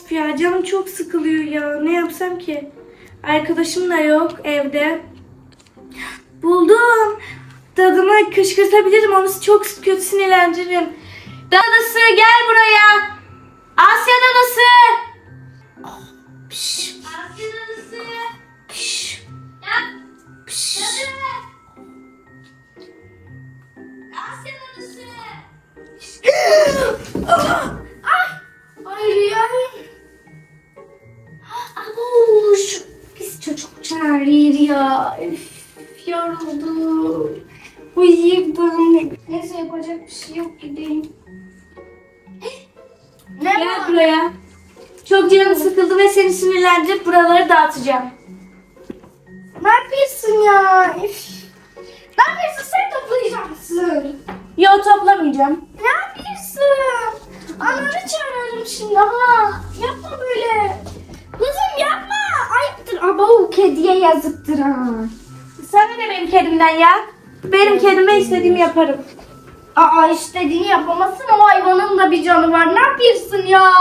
Of ya canım çok sıkılıyor ya. Ne yapsam ki? Arkadaşım da yok evde. Buldum. Dadımı kışkırtabilirim. Onu çok kötü sinirlendiririm. Dadısı gel buraya. Asya dadısı. Pişt. Asya. Pişt. Pişt. Asya dadısı. Ay ya. Üf, yoruldum. Uyuyordum. Neyse yapacak bir şey yok gideyim. Ne Gel buraya. Çok canım sıkıldı ve seni sinirlendirip buraları dağıtacağım. Ne yapıyorsun ya? Üf. Ne yapıyorsun? Sen toplayacaksın. Yo toplamayacağım. Ne yapıyorsun? Ananı çağırıyorum şimdi ha. Yapma böyle. Kızım yapma. Ayıptır. Aba kediye yazıktır ha. Sana ne benim kedimden ya? Benim kedime istediğimi yaparım. Aa istediğini yapamazsın o hayvanın da bir canı var. Ne yapıyorsun ya?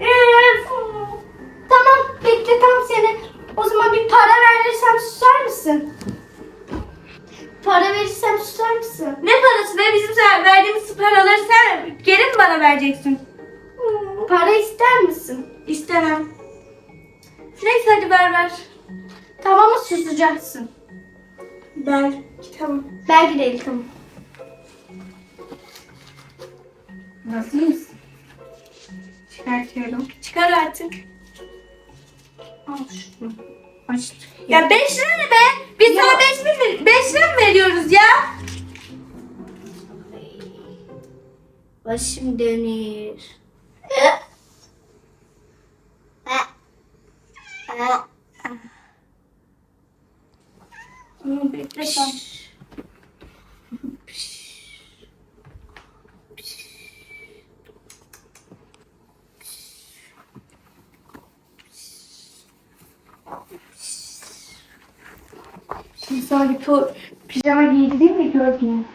Üf. Tamam bekle tam seni. O zaman bir para verirsem susar mısın? Para verirsem susar mısın? Ne parası be? Bizim sen verdiğimiz paraları sen geri mi bana vereceksin? Para ister misin? İstemem. Neyse hadi ver ver. Tamam mı susacaksın? Ver. Tamam. Belki değil tamam. Nasıl mısın? Çıkartıyorum. Çıkar artık. Al şunu. Açtık. Ya 5 lira ne be? Biz Ya. sana 5 bin 5 lira mı veriyoruz ya? Başım dönüyor. Sen. Şimdi sana bir to- pijama giydireyim mi gördün?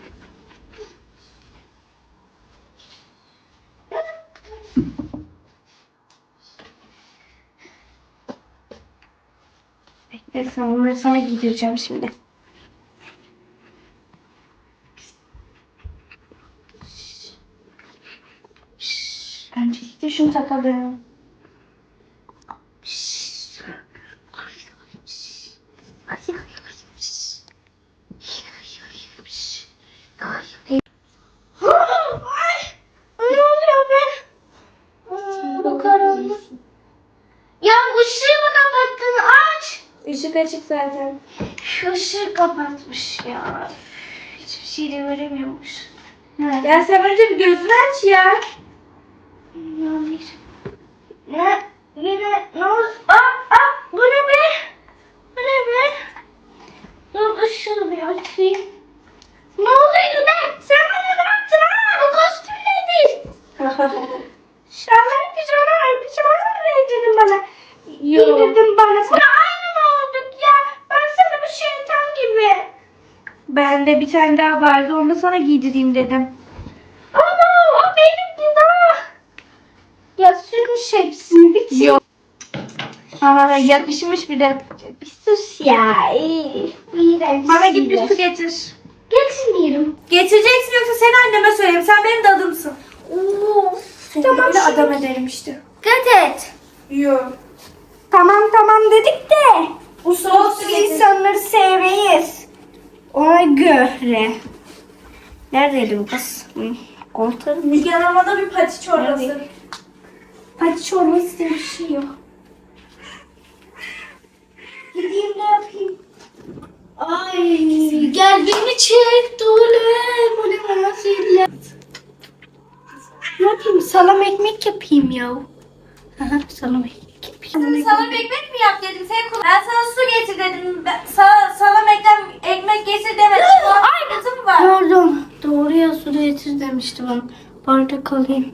Bekle sen onları sana giydireceğim şimdi. Öncelikle şunu takalım. Ne oluyor be? Bu karanlık. Ya ışığı mı kapattın? Aç. Işık açık zaten. Şu ışığı kapatmış ya. Hiçbir şey de göremiyormuş. Ya sen önce bir gözünü aç ya. Yanlış. Ne? Yine ne oldu? Aa, aa, bu ne be? Bu ne be? Dur ışığı bir açayım. Ne oluyor be? Sen bana ne yaptın ha? Bu kostüm nedir? Sen benim pijama, pijama mı verdin bana? Yok. Giydirdin bana. Sana aynı mı olduk ya? Ben sana bu şeytan gibi. Bende bir tane daha vardı. Onu da sana giydireyim dedim. Ama o benim günah. Ya sürmüş. Yok. Aa, yakışmış bir de. Bir sus ya. İğrenç. Bana git bir su getir. Getirmiyorum. Getireceksin yoksa seni anneme söyleyeyim. Sen benim dadımsın. Of. Seni Tamam şimdi. adam ederim işte. Dikkat et. Yok. Tamam tamam dedik de. Bu soğuk su getir. insanları sevmeyiz. Ona göre. Neredeydi bu kız? Hı, Koltuğum. Müge Hanım'a da bir pati çorbası. Hadi çorbası diye bir şey yok. Gideyim ne yapayım? Ay gel beni çek Dole. Bu ne bana söyle. Ne yapayım? Salam ekmek yapayım ya. Aha, Salam ekmek yapayım. Salam ekmek mi yap dedim. Sen kul- ben sana su getir dedim. Ben, sana salam ekmek, ekmek getir demedim. Ay mı var? Pardon. Doğru ya su getir demişti bana. Bardak alayım.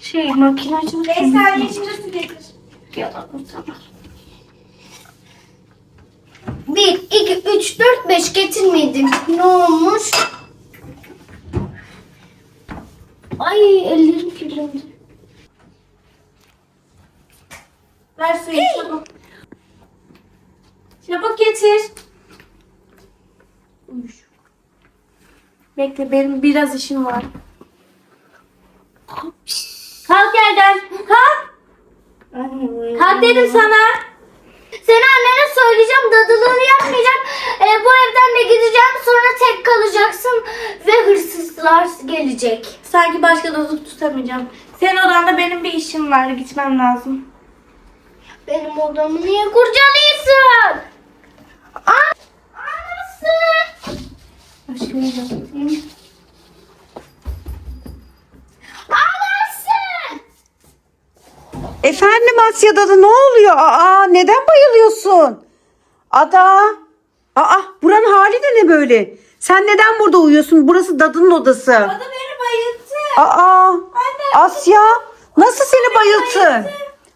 Şey makinacım. 5 saniye içinde su getir yapalım tamam. 1, 2, 3, 4, getirmedim. Ne olmuş? Ay ellerim kirlendi. Ver suyu hey. çabuk. Çabuk getir. Uyuşuk. Bekle benim biraz işim var. Kalk yerden. Kalk. Dedim sana. Seni annene söyleyeceğim. Dadılığını yapmayacağım. Ee, bu evden de gideceğim. Sonra tek kalacaksın. Ve hırsızlar gelecek. Sanki başka da tutamayacağım. Senin odanda benim bir işim var. Gitmem lazım. Benim odamı niye kurcalıyorsun? Aa, Anası. Yok. Anası. Efendim Asya'da da ne oluyor? Aa neden bayılıyorsun? Ada. Aa buranın hali de ne böyle? Sen neden burada uyuyorsun? Burası dadının odası. Bana beni bayılttı. Aa Asya nasıl seni bayılttı?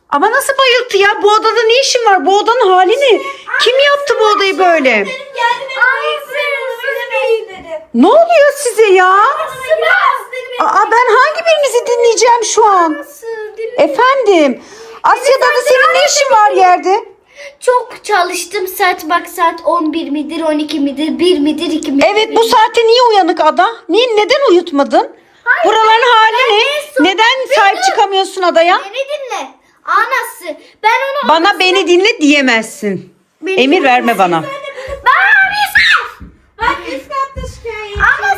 Ama nasıl bayılttı ya? Bu odada ne işin var? Bu odanın hali ne? Kim yaptı bu odayı böyle? Dedim geldi beni bayılttı. Üzülmeyin dedi. Ne oluyor size ya? Biraz beni. Aa ben hangi birinizi dinleyeceğim şu an? Nasıl? Dinle. Efendim. Asya'da da senin ne işin var yerde? Çok çalıştım. Saat bak saat 11 midir, 12 midir, 1 midir, 2 midir? Evet bu saatte niye uyanık Ada? Niye neden uyutmadın? Buraların hali ben ne? Neden sahip çıkamıyorsun adaya? Beni dinle. Anası. Ben onu... Bana beni dinle diyemezsin. Beni Emir verme bana. Bana bir saf. Bak üst katta şikayet. Anası.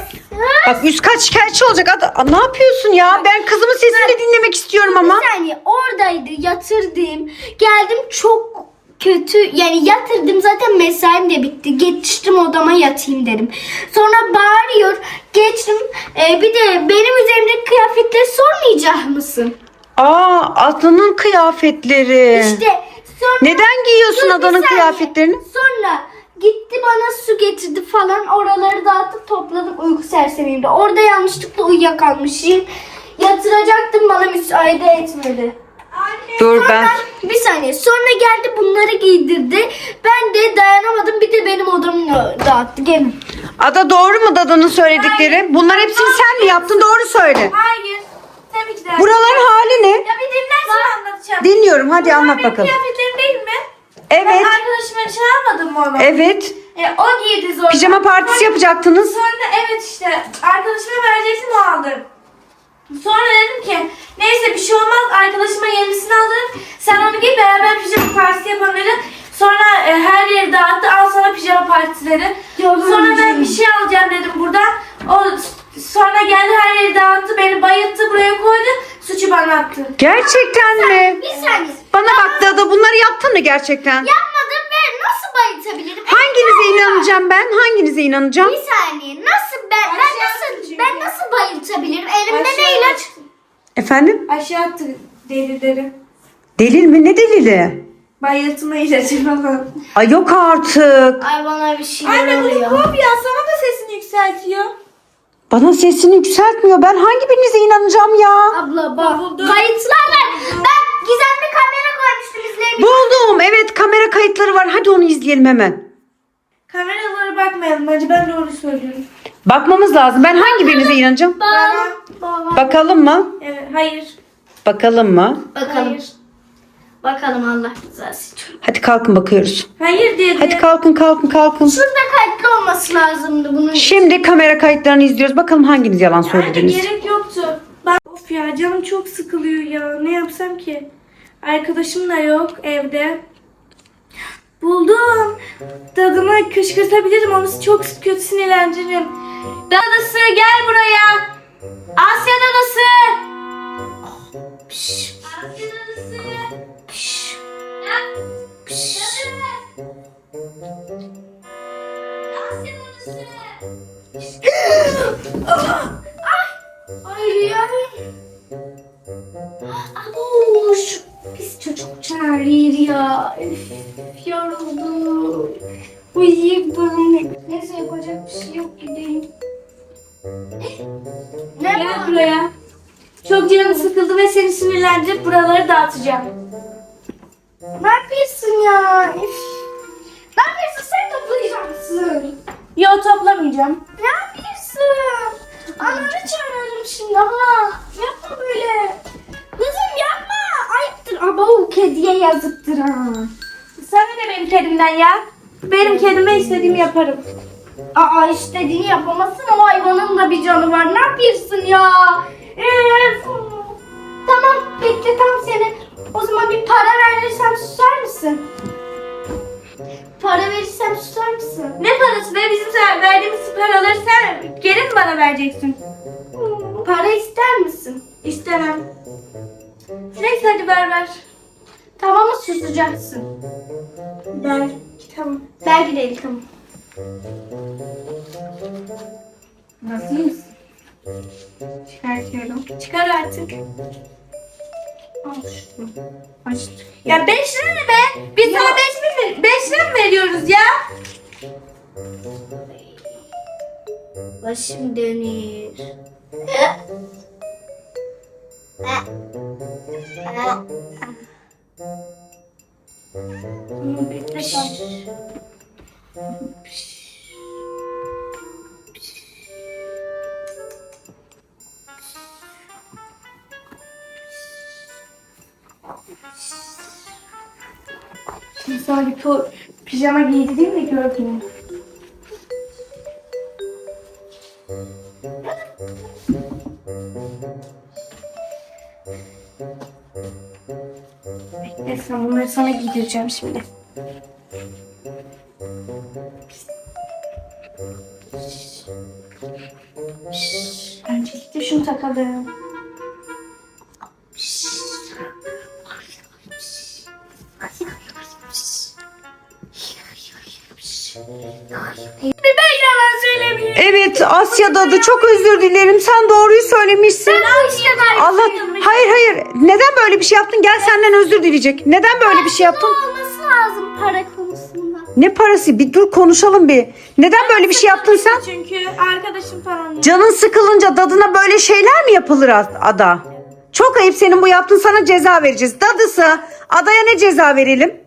Bak üst kat şikayetçi olacak. Aa, ne yapıyorsun ya? Ben kızımın sesini de dinlemek istiyorum ama. Bir saniye oradaydı yatırdım. Geldim çok kötü yani yatırdım zaten mesaim de bitti. Geçtim odama yatayım dedim. Sonra bağırıyor. Geçtim. Ee, bir de benim üzerimdeki kıyafetleri sormayacak mısın? Aa adanın kıyafetleri. İşte sonra Neden giyiyorsun Dur bir adanın saniye. kıyafetlerini? Sonra gitti bana su getirdi falan. Oraları dağıtıp topladım uyku sersemiyimde. Orada yanlışlıkla uyuyakalmışım. Yatıracaktım bana müsaade etmedi. Anne. Dur Sonra ben. bir saniye sonra geldi bunları giydirdi. Ben de dayanamadım bir de benim odamı dağıttı. Gelin. Ada doğru mu dadanın söyledikleri? Bunlar hepsini sen mi yaptın? Doğru söyle. Hayır. Tabii ki de. Buraların hali ne? Ya bir dinlersen anlatacağım. Dinliyorum hadi Bunlar anlat benim bakalım. kıyafetlerim değil mi? Evet. Ben arkadaşıma çağırmadım mı onu? Evet. E, o giydi zorla. Pijama partisi Sonra- yapacaktınız. Sonra evet işte arkadaşıma verecektim o aldı. Sonra dedim ki neyse bir şey olmaz arkadaşıma yenisini alırım. Sen onu giy beraber pijama partisi yapalım dedi. Sonra e, her yeri dağıttı al sana pijama partisi dedi. Sonra ben bir şey alacağım dedim buradan. O sonra geldi her yeri dağıttı beni bayılttı buraya koydu. Suçu bana attı. Gerçekten mi? Bir saniye. Bana bak Dada bunları yaptın mı gerçekten? Yapmadım ve nasıl bayıltabilirim? Hanginize inanacağım ben? Hanginize inanacağım? Bir saniye. Nasıl ben ben Aşağı nasıl attı çünkü. ben nasıl bayıltabilirim? Elimde Aşağı ne ilaç? Efendim? Aşağı attı delileri. Delil mi? Ne delili? Bayıltma ilacı falan. Ay yok artık. Ay bana bir şeyler Anne bunu oluyor. kopya sana da sesini yükseltiyor. Bana sesini yükseltmiyor. Ben hangi birinize inanacağım ya? Abla bak. Buldum. Kayıtlar var. Ben gizemli kamera koymuştum izleyebilirim. Buldum. Evet kamera kayıtları var. Hadi onu izleyelim hemen. Kameralara bakmayalım bence ben doğru söylüyorum. Bakmamız lazım. Ben hangi birinize inanacağım? Bak. Bak. Bakalım mı? Evet, hayır. Bakalım mı? Bakalım. Hayır. Bakalım Allah rızası için. Hadi kalkın bakıyoruz. Hayır dedi. Hadi kalkın kalkın kalkın. Şurada kayıtlı olması lazımdı bunun. Şimdi kamera kayıtlarını izliyoruz. Bakalım hanginiz yalan Anne söylediniz. gerek yoktu. Ben of ya canım çok sıkılıyor ya. Ne yapsam ki? Arkadaşım da yok evde. Buldum. Dadını kışkırtabilirim. Onu çok kötü sinirlendiririm. Dadısı gel buraya. Asya dadısı. Asya Ay ya. Abo şu pis çocuk çağırıyor ya. Üf, yoruldum. Uyuyayım. Neyse yapacak bir şey yok gideyim. Ne Gel bu? buraya. Çok canım sıkıldı ve seni sinirlendirip buraları dağıtacağım. Ne yapıyorsun ya? Üf. Ne yapıyorsun? Sen toplayacaksın. Yo toplamayacağım. Ne yapıyorsun? Ananı çağırıyorum şimdi ha. Yapma böyle. Kızım yapma. Ayıptır. Abo kediye yazıktır ha. Sana ne benim kedimden ya? Benim kedime istediğimi yaparım. Aa istediğini yapamazsın o hayvanın da bir canı var. Ne yapıyorsun ya? Üf. Tamam bekletem seni. O zaman bir para verirsem susar mısın? Para verirsem susar mısın? Ne parası be? Bizim sen verdiğimiz paraları sen geri mi bana vereceksin? Para ister misin? İstemem. Neyse hadi ver ver. Tamam mı susacaksın? Ver. Tamam. Belki değil tamam. Nasıl mısın? Çıkartıyorum. Çıkar artık. Al şunu. Açtık. Ya 5 lira ne be? Biz sana 5 mi, 5 lira mı veriyoruz ya? Başım dönüyor. Şimdi sana bir pijama giydireyim de görmeyeyim. Bekle sen bunları sana giydireceğim şimdi. Evet Asya dadı çok özür dilerim. Sen doğruyu söylemişsin. Allah hayır hayır. Neden böyle bir şey yaptın? Gel senden özür dileyecek. Neden böyle bir şey yaptın? Olması lazım para konusunda. Ne parası? Bir dur konuşalım bir. Neden böyle bir şey yaptın sen? Çünkü arkadaşım falan. Canın sıkılınca dadına böyle şeyler mi yapılır Ad- Ada? Çok ayıp senin bu yaptığın sana ceza vereceğiz. Dadısı Ada'ya ne ceza verelim?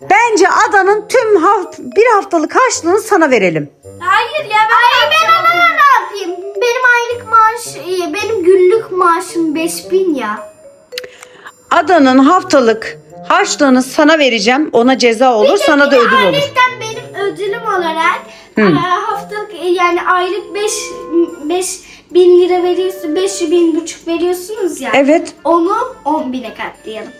Bence Adanın tüm haft bir haftalık harçlığını sana verelim. Hayır ya ben Ay ben ona ne yapayım? Benim aylık maaş, e, benim günlük maaşım 5000 ya. Adanın haftalık harçlığını sana vereceğim. Ona ceza olur, sana da ödül olur. Ayrıca benim ödülüm olarak e, haftalık e, yani aylık 5 5 bin lira veriyorsun, 5 bin buçuk veriyorsunuz ya. Evet, Onu 10 bine katlayalım.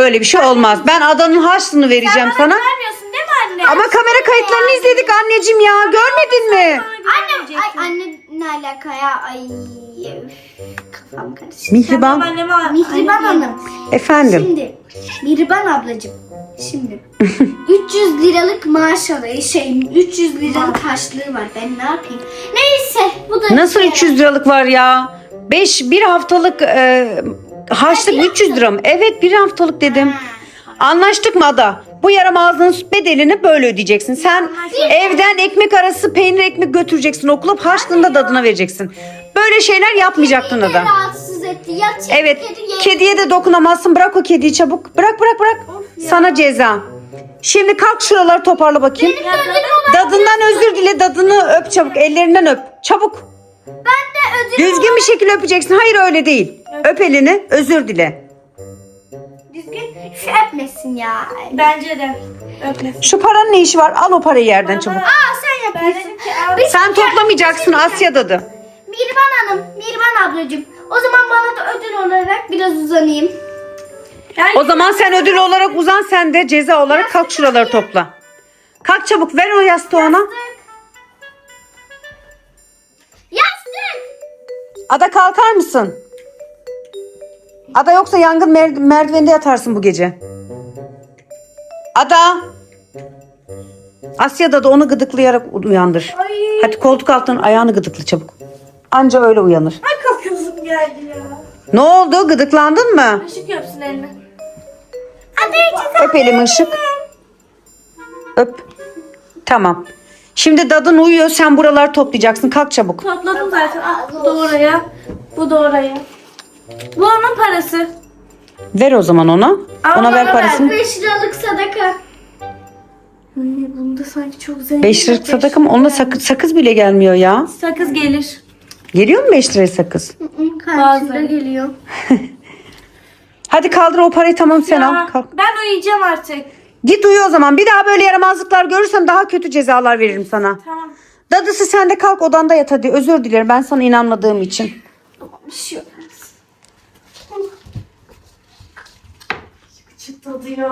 Öyle bir şey olmaz. Ben Adanın harçlığını vereceğim bana sana. vermiyorsun değil mi anne? Ama kamera kayıtlarını izledik anneciğim ya. Görmedin mi? Annem, ay anne ne alaka ya? Ay üf, kafam karıştı. Mihriban. Anneme Mihriban Hanım. Efendim. Şimdi Mihriban ablacığım. Şimdi 300 liralık maaş alıyor. Şey 300 liralık harçlığı var. Ben ne yapayım? Neyse bu da Nasıl 300 liralık var ya? 5 bir haftalık e, harçlık 300 lira mı? Evet bir haftalık dedim. Anlaştık mı Ada? Bu yaramazlığın bedelini böyle ödeyeceksin. Sen evden ekmek arası peynir ekmek götüreceksin okula harçlığını da dadına vereceksin. Böyle şeyler yapmayacaktın Ada. rahatsız etti. Evet kedi ye- kediye de dokunamazsın. Bırak o kediyi çabuk. Bırak bırak bırak. Sana ceza. Şimdi kalk şuraları toparla bakayım. Dadından özür dile. Dadını öp çabuk. Ellerinden öp. Çabuk. Ben de ödül Düzgün bir şekilde öpeceksin. Hayır öyle değil. Öp elini. Özür dile. düzgün şu öpmesin ya. Bence de. Öpme. Şu paranın ne işi var? Al o parayı yerden çabuk. Aa sen Ben yapıyorsun. dedim ki al. Bir Sen şey- toplamayacaksın Asya dadı. Mihriban Hanım, Mihriban ablacığım. O zaman bana da ödül olarak biraz uzanayım. Yani O zaman sen ödül olarak uzan sen de ceza olarak kalk şuraları topla. Kalk çabuk ver o yastığı ona. Ada kalkar mısın? Ada yoksa yangın mer- merdiveninde yatarsın bu gece. Ada. Asya'da da onu gıdıklayarak uyandır. Ay. Hadi koltuk altından ayağını gıdıkla çabuk. Anca öyle uyanır. Ay kapıyorsun geldi ya. Ne oldu? Gıdıklandın mı? Işık yapsın elini. Öp elimi ışık. Öp. Tamam. Şimdi dadın uyuyor. Sen buraları toplayacaksın. Kalk çabuk. Topladım zaten. Al, bu da oraya. Bu da oraya. Bu onun parası. Ver o zaman ona. Al Ona ver parasını. 5 liralık sadaka. Ay, bunda sanki çok zengin. 5 liralık sadaka mı? Onunla sakız, sakız bile gelmiyor ya. Sakız gelir. Geliyor mu 5 liraya sakız? Karşımda geliyor. Hadi Hadi kaldır o parayı tamam sen Ya, al. Kalk. ben uyuyacağım artık. Git uyu o zaman. Bir daha böyle yaramazlıklar görürsem daha kötü cezalar veririm sana. Tamam. Dadısı sen de kalk odanda yat hadi. Özür dilerim ben sana inanmadığım için. Bir şey olmaz. Çıktı diyor.